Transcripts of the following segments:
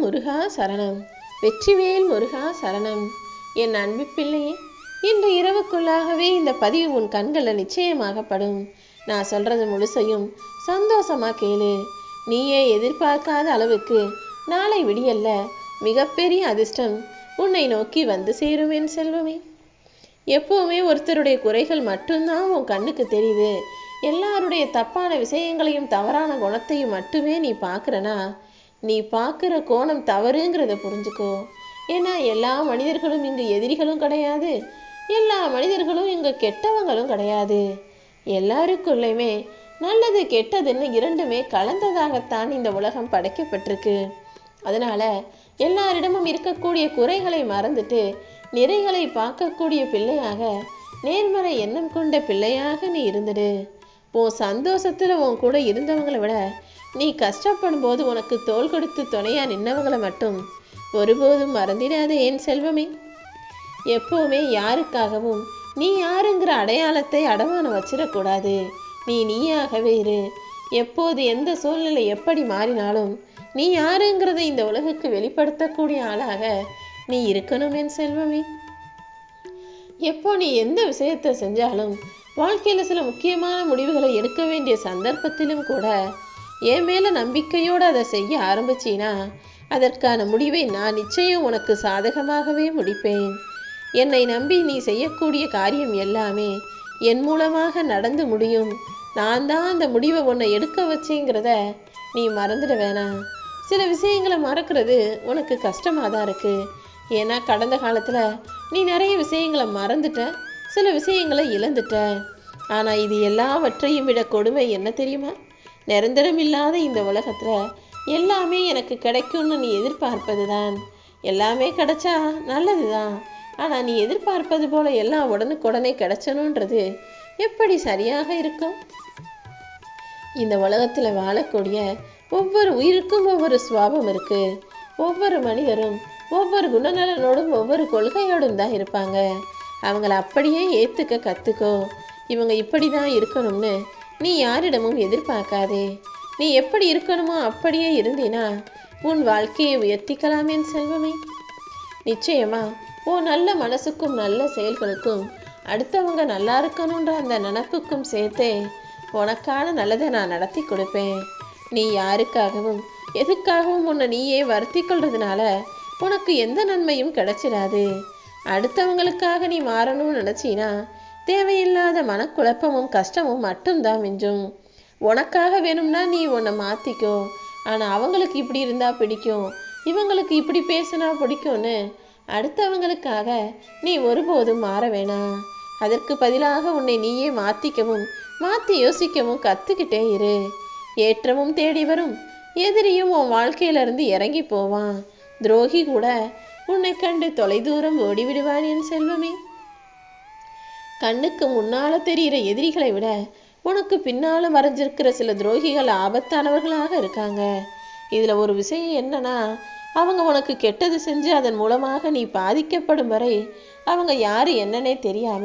முருகா சரணம். வெற்றிவேல் முருகா சரணம். என் அன்பு பிள்ளையே இன்று இரவுக்குள்ளாகவே இந்த பதிவு உன் கண்களில் நிச்சயமாகப்படும். நான் சொல்றது முழுசையும் சந்தோஷமா கேளு. நீயே எதிர்பார்க்காத அளவுக்கு நாளை விடியல்ல மிகப்பெரிய அதிர்ஷ்டம் உன்னை நோக்கி வந்து சேரும் என் செல்வமே. எப்பவுமே ஒருத்தருடைய குறைகள் மட்டும்தான் உன் கண்ணுக்கு தெரியுது. எல்லாருடைய தப்பான விஷயங்களையும் தவறான குணத்தையும் மட்டுமே நீ பார்க்குறனா நீ பார்க்குற கோணம் தவறுங்கிறத புரிஞ்சுக்கோ. ஏன்னா எல்லா மனிதர்களும் இங்கு எதிரிகளும் கிடையாது. எல்லா மனிதர்களும் இங்கு கெட்டவங்களும் கிடையாது. எல்லாருக்குள்ளேயுமே நல்லது கெட்டதுன்னு இரண்டுமே கலந்ததாகத்தான் இந்த உலகம் படைக்கப்பட்டிருக்கு. அதனால எல்லாரிடமும் இருக்கக்கூடிய குறைகளை மறந்துட்டு நிறைகளை பார்க்கக்கூடிய பிள்ளையாக நேர்மறை எண்ணம் கொண்ட பிள்ளையாக நீ இருந்துடு. உன் சந்தோஷத்துல உன் கூட இருந்தவங்களை விட நீ கஷ்டப்படும் போது உனக்கு தோள் கொடுத்து துணையா நின்னவங்களை மட்டும் ஒருபோதும் மறந்திடாத என் செல்வமே. எப்போவுமே யாருக்காகவும் நீ யாருங்கிற அடையாளத்தை அடமானம் வச்சிடக்கூடாது. நீ நீயாகவே இரு. எப்போது எந்த சூழ்நிலை எப்படி மாறினாலும் நீ யாருங்கிறதை இந்த உலகுக்கு வெளிப்படுத்தக்கூடிய ஆளாக நீ இருக்கணும் என் செல்வமே. எப்போ நீ எந்த விஷயத்தை செஞ்சாலும் வாழ்க்கையில் சில முக்கியமான முடிவுகளை எடுக்க வேண்டிய சந்தர்ப்பத்திலும் கூட என் மேலே நம்பிக்கையோடு அதை செய்ய ஆரம்பிச்சினா அதற்கான முடிவை நான் நிச்சயம் உனக்கு சாதகமாகவே முடிப்பேன். என்னை நம்பி நீ செய்யக்கூடிய காரியம் எல்லாமே என் மூலமாக நடந்து முடியும். நான் தான் அந்த முடிவை உன்னை எடுக்க வச்சேங்கிறத நீ மறந்துட வேணாம் சில விஷயங்களை மறக்கிறது உனக்கு கஷ்டமாக தான் இருக்கு. ஏன்னா கடந்த காலத்தில் நீ நிறைய விஷயங்களை மறந்துட்ட சில விஷயங்களை இழந்துட்ட. ஆனால் இது எல்லாவற்றையும் விட கொடுமை என்ன தெரியுமா? நிரந்தரம் இல்லாத இந்த உலகத்தில் எல்லாமே எனக்கு கிடைக்கும்னு நீ எதிர்பார்ப்பது தான் எல்லாமே கிடைச்சா நல்லது தான் ஆனால் நீ எதிர்பார்ப்பது போல எல்லாம் உடனுக்குடனே கிடைச்சணுன்றது எப்படி சரியாக இருக்கும்? இந்த உலகத்தில் வாழக்கூடிய ஒவ்வொரு உயிருக்கும் ஒவ்வொரு சுவாபம் இருக்கு. ஒவ்வொரு மனிதரும் ஒவ்வொரு குணநலனோடும் ஒவ்வொரு கொள்கையோடும் தான் இருப்பாங்க. அவங்கள அப்படியே ஏற்றுக்க கற்றுக்கோ இவங்க இப்படி தான் இருக்கணும்னு நீ யாரிடமும் எதிர்பார்க்காதே. நீ எப்படி இருக்கணுமோ அப்படியே இருந்தீனா உன் வாழ்க்கையை உயர்த்திக்கலாம் என் செல்வமே. நிச்சயமா உன் நல்ல மனசுக்கும் நல்ல செயல்களுக்கும் அடுத்தவங்க நல்லா இருக்கணுன்ற அந்த நினப்புக்கும் சேர்த்தே உனக்கான நல்லதை நான் நடத்தி கொடுப்பேன். நீ யாருக்காகவும் எதுக்காகவும் உன்னை நீயே வருத்தி கொள்றதுனால உனக்கு எந்த நன்மையும் கிடைச்சிடாது அடுத்தவங்களுக்காக நீ மாறணும்னு நினச்சினா தேவையில்லாத மனக்குழப்பமும் கஷ்டமும் மட்டும்தான் மிஞ்சும். உனக்காக வேணும்னா நீ உன்னை மாற்றிக்கோ ஆனால் அவங்களுக்கு இப்படி இருந்தால் பிடிக்கும். இவங்களுக்கு இப்படி பேசினா பிடிக்கும்னு அடுத்தவங்களுக்காக நீ ஒருபோதும் மாற வேணாம் அதற்கு பதிலாக உன்னை நீயே மாற்றிக்கவும் மாற்றி யோசிக்கவும் கற்றுக்கிட்டே இரு. ஏற்றமும் தேடி வரும். எதிரியும் உன் வாழ்க்கையிலிருந்து இறங்கி போவான். துரோகி கூட உன்னை கண்டு தொலைதூரம் ஓடிவிடுவான் என் செல்வமே. கண்ணுக்கு முன்னால தெரிகிற எதிரிகளை விட உனக்கு பின்னால மறைஞ்சிருக்கிற சில துரோகிகள் ஆபத்தானவர்களாக இருக்காங்க. இதுல ஒரு விஷயம் என்னன்னா அவங்க உனக்கு கெட்டது செஞ்சு அதன் மூலமாக நீ பாதிக்கப்படும் வரை அவங்க யாரு என்னன்னே தெரியாம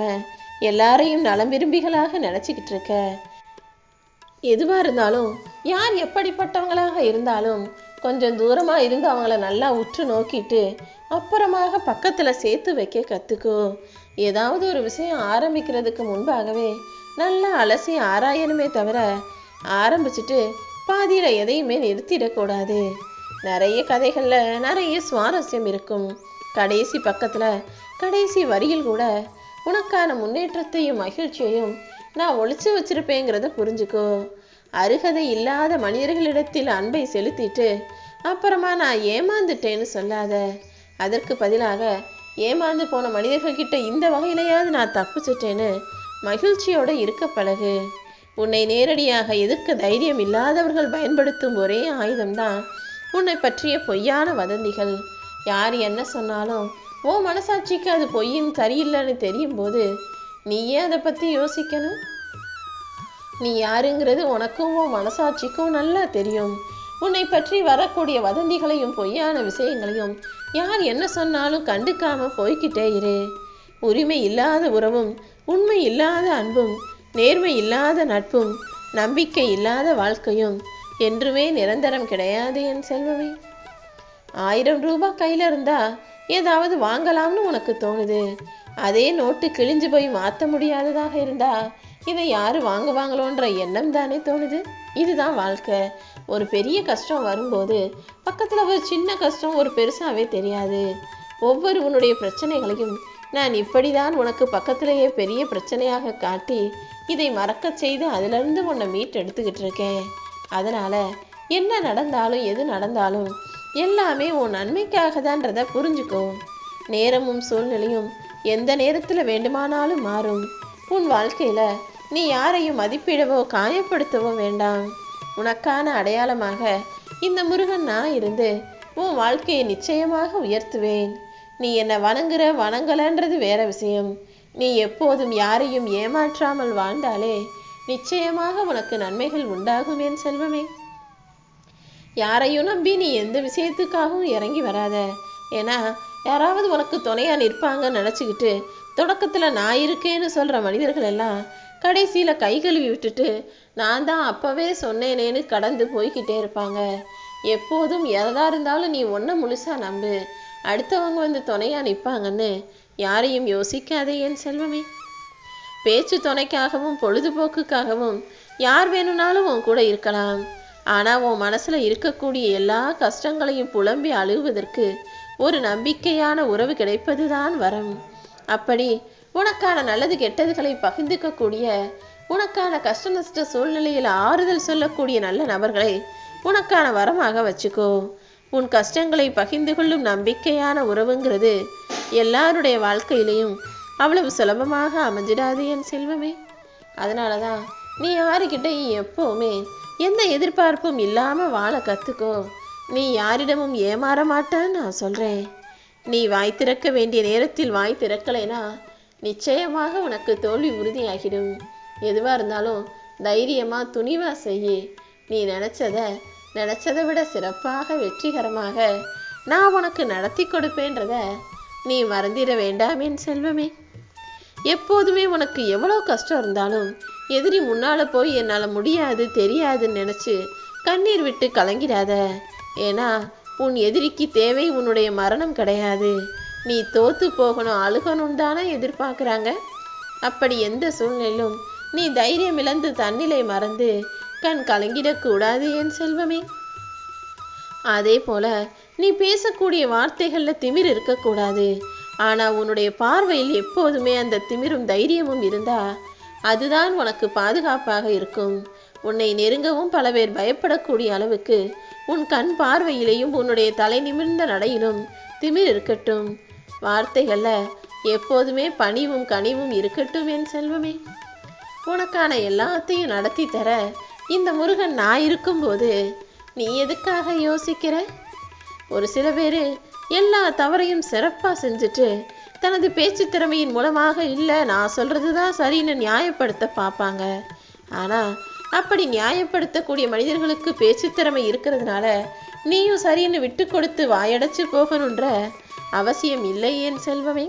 எல்லாரையும் நலம் விரும்பிகளாக நினைச்சுக்கிட்டு இருக்க. எதுவா இருந்தாலும் யார் எப்படிப்பட்டவங்களாக இருந்தாலும் கொஞ்சம் தூரமா இருந்து அவங்கள நல்லா உற்று நோக்கிட்டு அப்புறமாக பக்கத்துல சேர்த்து வைக்க கத்துக்கோ. ஏதாவது ஒரு விஷயம் ஆரம்பிக்கிறதுக்கு முன்பாகவே நல்லா அலசி ஆராயணுமே தவிர ஆரம்பிச்சுட்டு பாதியில் எதையுமே நிறுத்திடக்கூடாது. நிறைய கதைகளில் நிறைய சுவாரஸ்யம் இருக்கும். கடைசி பக்கத்தில் கடைசி வரியில் கூட உனக்கான முன்னேற்றத்தையும் மகிழ்ச்சியையும் நான் ஒழிச்சு வச்சிருப்பேங்கிறத புரிஞ்சுக்கோ. அருகதை இல்லாத மனிதர்களிடத்தில் அன்பை செலுத்திட்டு அப்புறமா நான் ஏமாந்துட்டேன்னு சொல்லாத. அதற்கு பதிலாக ஏமாந்து போன மனிதர்கள்கிட்ட இந்த வகையிலையாவது நான் தப்பிச்சிட்டேன்னு மகிழ்ச்சியோட இருக்க பழகு. உன்னை நேரடியாக எதிர்க்க தைரியம் இல்லாதவர்கள் பயன்படுத்தும் ஒரே ஆயுதம்தான் உன்னை பற்றிய பொய்யான வதந்திகள். யார் என்ன சொன்னாலும் ஓ மனசாட்சிக்கு அது பொய்யும் சரியில்லைன்னு தெரியும் போது நீயே அதை பற்றி யோசிக்கணும்? நீ யாருங்கிறது உனக்கும் உன் மனசாட்சிக்கும் நல்லா தெரியும். உன்னை பற்றி வரக்கூடிய வதந்திகளையும் பொய்யான விஷயங்களையும் யார் என்ன சொன்னாலும் கண்டுக்காம போய்கிட்டே இரு. உரிமை இல்லாத உறவும் உண்மை இல்லாத அன்பும் நேர்மை இல்லாத நட்பும் நம்பிக்கை இல்லாத வாழ்க்கையும் என்றுமே நிரந்தரம் கிடையாது என் செல்வமே. ஆயிரம் ரூபாய் கையில் இருந்தா ஏதாவது வாங்கலாம்னு உனக்கு தோணுது. அதே நோட்டு கிழிஞ்சு போய் மாற்ற முடியாததாக இருந்தா இதை யாரு வாங்குவாங்களோன்ற எண்ணம் தானே தோணுது. இதுதான் வாழ்க்கை. ஒரு பெரிய கஷ்டம் வரும்போது பக்கத்தில் ஒரு சின்ன கஷ்டம் ஒரு பெருசாகவே தெரியாது. ஒவ்வொரு உன்னுடைய பிரச்சனைகளையும் நான் இப்படி தான் உனக்கு பக்கத்திலேயே பெரிய பிரச்சனையாக காட்டி இதை மறக்கச் செய்து அதிலிருந்து உன்னை மீட் எடுத்துக்கிட்டு இருக்கேன். அதனால் என்ன நடந்தாலும் எது நடந்தாலும் எல்லாமே உன் நன்மைக்காக தான்றதை புரிஞ்சுக்கோ. நேரமும் சூழ்நிலையும் எந்த நேரத்தில் வேண்டுமானாலும் மாறும். உன் வாழ்க்கையில் நீ யாரையும் மதிப்பிடவோ காயப்படுத்தவோ வேண்டாம். உனக்கான அடையாளமாக இந்த முருகன் நான் இருந்து உன் வாழ்க்கையை நிச்சயமாக உயர்த்துவேன். நீ என்னை வணங்குற வணங்கலன்றது வேற விஷயம். நீ எப்போதும் யாரையும் ஏமாற்றாமல் வாழ்ந்தாலே நிச்சயமாக உனக்கு நன்மைகள் உண்டாகும் என் செல்வமே. யாரையும் நம்பி நீ எந்த விஷயத்துக்காகவும் இறங்கி வராத. ஏன்னா யாராவது உனக்கு துணையா நிற்பாங்கன்னு நினச்சிக்கிட்டு தொடக்கத்தில் நான் இருக்கேன்னு சொல்கிற மனிதர்கள் எல்லாம் கடைசியில் கை கழுவி விட்டுட்டு நான் தான் அப்போவே சொன்னேனேன்னு கடந்து போய்கிட்டே இருப்பாங்க. எப்போதும் எதா இருந்தாலும் நீ ஒன்றை முழுசா நம்பு. அடுத்தவங்க வந்து துணையாக நிற்பாங்கன்னு யாரையும் யோசிக்காதே என் செல்வமே. பேச்சு துணைக்காகவும் பொழுதுபோக்குக்காகவும் யார் வேணும்னாலும் உன் கூட இருக்கலாம். ஆனால் உன் மனசில் இருக்கக்கூடிய எல்லா கஷ்டங்களையும் புலம்பி அழுவதற்கு ஒரு நம்பிக்கையான உறவு கிடைப்பதுதான் வரம். அப்படி உனக்கான நல்லது கெட்டதுகளை பகிர்ந்துக்கக்கூடிய உனக்கான கஷ்ட நஷ்ட சூழ்நிலையில் ஆறுதல் சொல்லக்கூடிய நல்ல நபர்களை உனக்கான வரமாக வச்சுக்கோ. உன் கஷ்டங்களை பகிர்ந்து கொள்ளும் நம்பிக்கையான உறவுங்கிறது எல்லாருடைய வாழ்க்கையிலையும் அவ்வளவு சுலபமாக அமைஞ்சிடாது என் செல்வமே. அதனால தான் நீ யாருக்கிட்டையும் எப்போவுமே எந்த எதிர்பார்ப்பும் இல்லாமல் வாழ கற்றுக்கோ நீ யாரிடமும் ஏமாற மாட்டேன்னு நான் சொல்கிறேன் நீ வாய் திறக்க வேண்டிய நேரத்தில் வாய் திறக்கலைனா நிச்சயமாக உனக்கு தோல்வி உறுதியாகிடும். எதுவாக இருந்தாலும் தைரியமாக துணிவாக செய்யி. நீ நினச்சதை நினச்சதை விட சிறப்பாக வெற்றிகரமாக நான் உனக்கு நடத்தி கொடுப்பேன்றத நீ மறந்திட வேண்டாம் என் செல்வமே. எப்போதுமே உனக்கு எவ்வளோ கஷ்டம் இருந்தாலும் எதிரி முன்னால் போய் என்னால் முடியாது தெரியாதுன்னு நினச்சி கண்ணீர் விட்டு கலங்கிடாத. ஏன்னா உன் எதிரிக்கு தேவை உன்னுடைய மரணம் கிடையாது. நீ தோத்து போகணும் அழுகணும் தானே எதிர்பார்க்குறாங்க? அப்படி எந்த சூழ்நிலையிலும் நீ தைரியம் இழந்து தன்னிலை மறந்து கண் கலங்கிடக்கூடாது என் செல்வமே. அதே போல நீ பேசக்கூடிய வார்த்தைகள்ல திமிர் இருக்கக்கூடாது. ஆனா உன்னுடைய பார்வையில் எப்போதுமே அந்த திமிரும் தைரியமும் இருந்தா அதுதான் உனக்கு பாதுகாப்பாக இருக்கும். உன்னை நெருங்கவும் பல பேர் பயப்படக்கூடிய அளவுக்கு உன் கண் பார்வையிலேயும் உன்னுடைய தலை நிமிர்ந்த நடையிலும் திமிர் இருக்கட்டும். வார்த்தைகளில் எப்போதுமே பணிவும் கனிவும் இருக்கட்டும் என் செல்வமே. உனக்கான எல்லாத்தையும் நடத்தி தர இந்த முருகன் நான் இருக்கும்போது நீ எதுக்காக யோசிக்கிற? ஒரு சில பேர் எல்லா தவறையும் சிறப்பாக செஞ்சுட்டு தனது பேச்சு திறமையின் மூலமாக இல்லை நான் சொல்கிறது தான் சரின்னு நியாயப்படுத்த பார்ப்பாங்க. ஆனால் அப்படி நியாயப்படுத்தக்கூடிய மனிதர்களுக்கு பேச்சு திறமை இருக்கிறதுனால நீயும் சரின்னு விட்டு கொடுத்து வாயடைச்சு போகணுன்ற அவசியம் இல்லை ஏன் செல்வமே.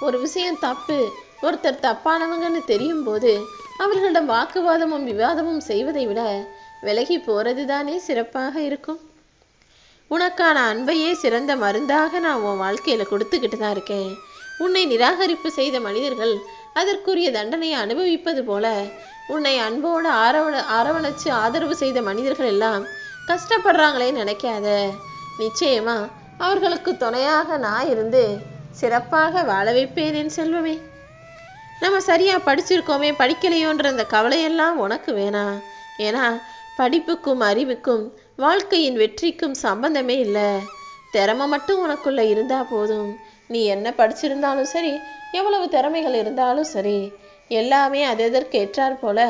ஒரு விஷயம் தப்பு ஒருத்தர் தப்பானவங்கன்னு தெரியும் போது அவர்களிடம் வாக்குவாதமும் விவாதமும் செய்வதை விட விலகி போறது தானே சிறப்பாக இருக்கும். உனக்கான அன்பையே சிறந்த மருந்தாக நான் உன் வாழ்க்கையில கொடுத்துக்கிட்டு தான் இருக்கேன். உன்னை நிராகரிப்பு செய்த மனிதர்கள் அதற்குரிய தண்டனையை அனுபவிப்பது போல உன்னை அன்போடு ஆரவண அரவணைச்சு ஆதரவு செய்த மனிதர்கள் எல்லாம் கஷ்டப்படுறாங்களே நினைக்காத. நிச்சயமா அவர்களுக்கு துணையாக நான் இருந்து சிறப்பாக வாழ வைப்பேன் என் செல்வமே. நம்ம சரியா படிச்சிருக்கோமே படிக்கலையோன்ற அந்த கவலையெல்லாம் உனக்கு வேணாம் ஏன்னா படிப்புக்கும் அறிவுக்கும் வாழ்க்கையின் வெற்றிக்கும் சம்பந்தமே இல்லை. திறமை மட்டும் உனக்குள்ள இருந்தா போதும். நீ என்ன படிச்சிருந்தாலும் சரி எவ்வளவு திறமைகள் இருந்தாலும் சரி எல்லாமே அதெதற்கு ஏற்றாற் போல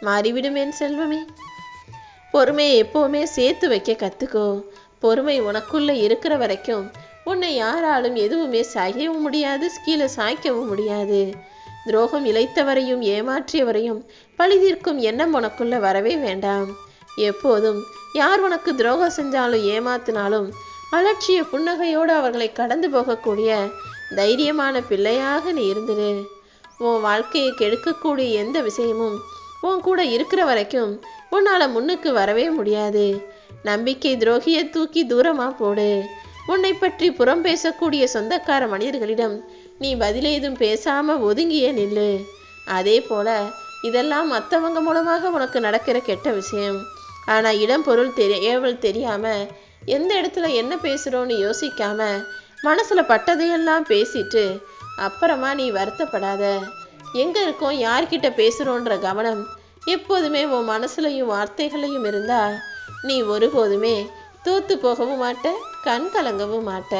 மாறிவிடும் என் செல்வமே. பொறுமையை எப்போவுமே சேர்த்து வைக்க கத்துக்கோ. பொறுமை உனக்குள்ள இருக்கிற வரைக்கும் உன்னை யாராலும் எதுவுமே சாயவும் முடியாது கீழே சாய்க்கவும் முடியாது. துரோகம் இழைத்தவரையும் ஏமாற்றியவரையும் பழிதீர்க்கும் எண்ணம் உனக்குள்ள வரவே வேண்டாம். எப்போதும் யார் உனக்கு துரோகம் செஞ்சாலும் ஏமாத்தினாலும் அலட்சிய புன்னகையோடு அவர்களை கடந்து போகக்கூடிய தைரியமான பிள்ளையாக நீ இருந்துரு. உன் வாழ்க்கையை கெடுக்கக்கூடிய எந்த விஷயமும் உன் கூட இருக்கிற வரைக்கும் உன்னால் முன்னுக்கு வரவே முடியாது. நம்பிக்கை துரோகியை தூக்கி தூரமாக போடு. உன்னை பற்றி புறம் பேசக்கூடிய சொந்தக்கார மனிதர்களிடம் நீ பதிலேதும் பேசாமல் ஒதுங்கியே நில்லு. அதே போல இதெல்லாம் மற்றவங்க மூலமாக உனக்கு நடக்கிற கெட்ட விஷயம். ஆனால் இடம் பொருள் தெரிய ஏவல் எந்த இடத்துல என்ன பேசுகிறோன்னு யோசிக்காமல் மனசில் பட்டதையெல்லாம் பேசிட்டு அப்புறமா நீ வருத்தப்படாத. எங்கே இருக்கோம்? யார்கிட்ட பேசுகிறோன்ற கவனம் எப்போதுமே உன் மனசுலையும் வார்த்தைகளையும் இருந்தால் நீ ஒருபோதுமே தோத்து போகவும் மாட்ட கண் கலங்கவும் மாட்ட.